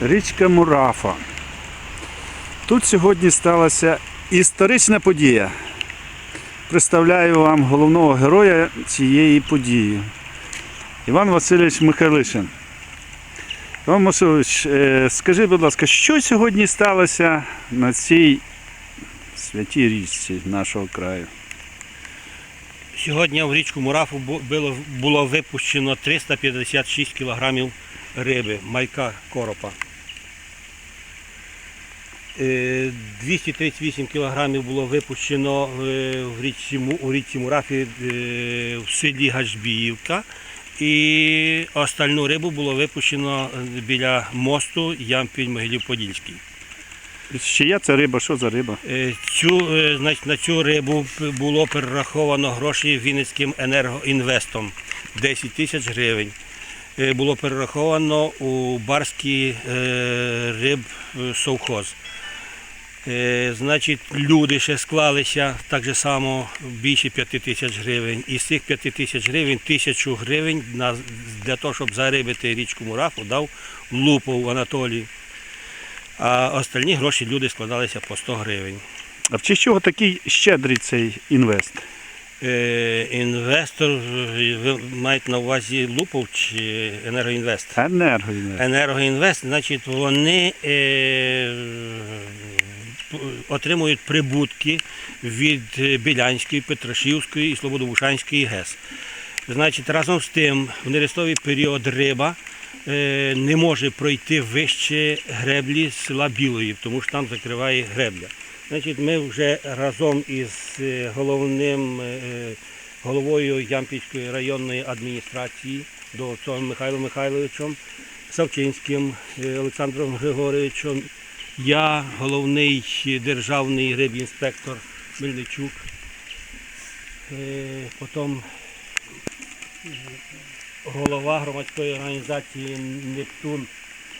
Річка Мурафа. Тут сьогодні сталася історична подія. Представляю вам головного героя цієї події. Іван Васильович Михайлишин. Іван Васильович, е, скажи, будь ласка, що сьогодні сталося на цій святій річці нашого краю? Сьогодні в річку Мурафу було, було випущено 356 кілограмів риби, майка коропа. Е, 238 кілограмів було випущено е, в річці, у річці Мурафі е, в селі Гашбіївка. І остальну рибу було випущено е, біля мосту Ямпіль-Могилів-Подільський. Ще є ця риба, що за риба? Е, Цю, е, значить, на цю рибу було перераховано гроші Вінницьким енергоінвестом 10 тисяч гривень. Е, Було перераховано у барський е, риб е, совхоз. Значить, люди ще склалися так же само більше 5 тисяч гривень. Із цих 5 тисяч гривень тисячу гривень для того, щоб зарибити річку Мурафу, дав Лупов Анатолій. А остальні гроші люди складалися по 100 гривень. А в честь чого такий щедрий цей інвест? Е, інвестор, е, ви маєте на увазі Лупов чи Енергоінвест? Енергоінвест. Енергоінвест, значить, вони е, отримують прибутки від е, Білянської, Петрашівської і Слободобушанської ГЕС. Значить, разом з тим, в нерестовий період риба е, не може пройти вище греблі села Білої, тому що там закриває гребля. Значить, ми вже разом із е, головним е, головою Ямпільської районної адміністрації Довцом Михайлом Михайловичем, Савчинським е, Олександром Григоровичем, я, головний державний рибінспектор Мельничук, потім голова громадської організації Нептун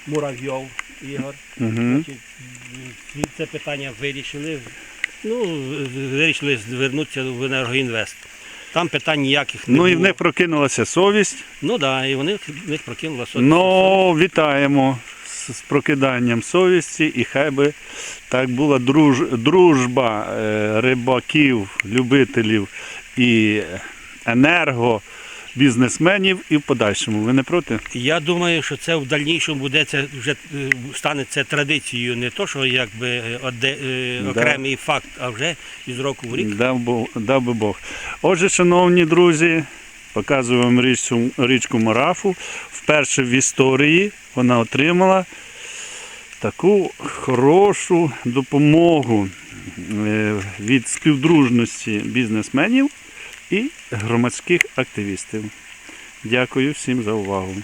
Муравйов Ігор. Угу. Це питання вирішили. Ну, вирішили звернутися в енергоінвест. Там питань ніяких не Ну і в них прокинулася совість. Ну так, да, і вони в них прокинула совість. Ну, вітаємо з з прокиданням совісті, і хай би так була друж, дружба е, рибаків, любителів і енерго бізнесменів і в подальшому. Ви не проти? Я думаю, що це в дальнішому буде це вже е, стане це традицією, не то, що якби е, оде, е, Да. окремий факт, а вже із року в рік. Дав, Бог, дав би Бог. Отже, шановні друзі, показую вам річку, річку Марафу. Вперше в історії вона отримала таку хорошу допомогу від співдружності бізнесменів і громадських активістів. Дякую всім за увагу.